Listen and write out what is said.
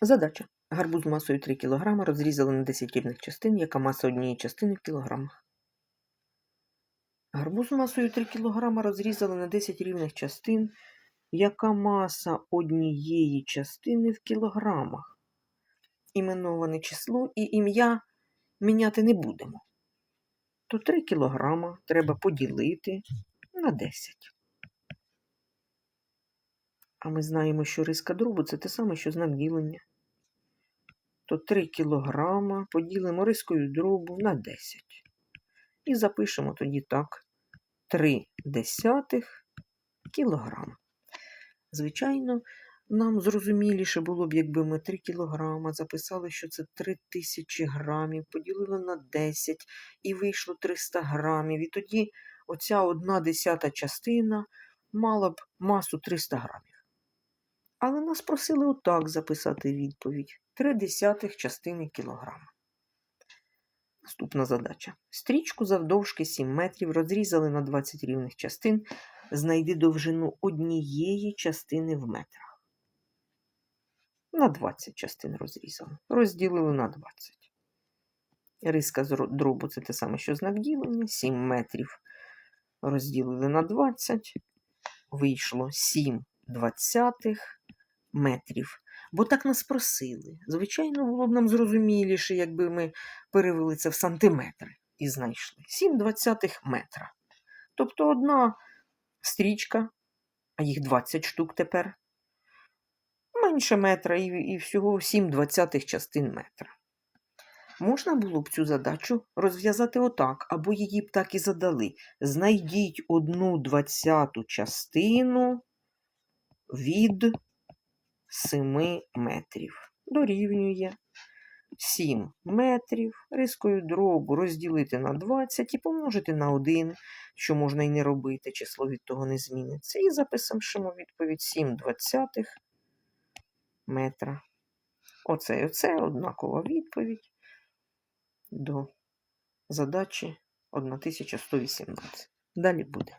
Задача. Гарбуз масою 3 кг розрізали на 10 рівних частин, яка маса однієї частини в кілограмах. Гарбуз масою 3 кг розрізали на 10 рівних частин, яка маса однієї частини в кілограмах. Іменоване число і ім'я міняти не будемо. То 3 кг треба поділити на 10. А ми знаємо, що риска дробу це те саме, що знак ділення. То 3 кілограма поділимо рискою дробу на 10. І запишемо тоді так: 3 десятих кілограма. Звичайно, нам зрозуміліше було б, якби ми 3 кілограма записали, що це 3 тисячі грамів, поділили на 10 і вийшло 300 грамів. І тоді оця одна десята частина мала б масу 300 грамів. Але нас просили отак записати відповідь: 3 десятих частини кілограма. Наступна задача. Стрічку завдовжки 7 метрів розрізали на 20 рівних частин. Знайди довжину однієї частини в метрах. На 20 частин розрізали. Розділили на 20. Риска з дробу це те саме, що знак ділення. 7 метрів розділили на 20. Вийшло 7 двадцятих метрів. Бо так нас просили. Звичайно, було б нам зрозуміліше, якби ми перевели це в сантиметри і знайшли. 7 двадцятих метра. Тобто одна стрічка, а їх 20 штук тепер, менше метра і, і всього 7 двадцятих частин метра. Можна було б цю задачу розв'язати отак, або її б так і задали. Знайдіть одну двадцяту частину від 7 метрів. Дорівнює 7 метрів. Рискою дробу розділити на 20 і помножити на 1, що можна і не робити, число від того не зміниться. І записуємо відповідь 7 двадцятих метра. Оце і оце однакова відповідь до задачі 1118. Далі буде.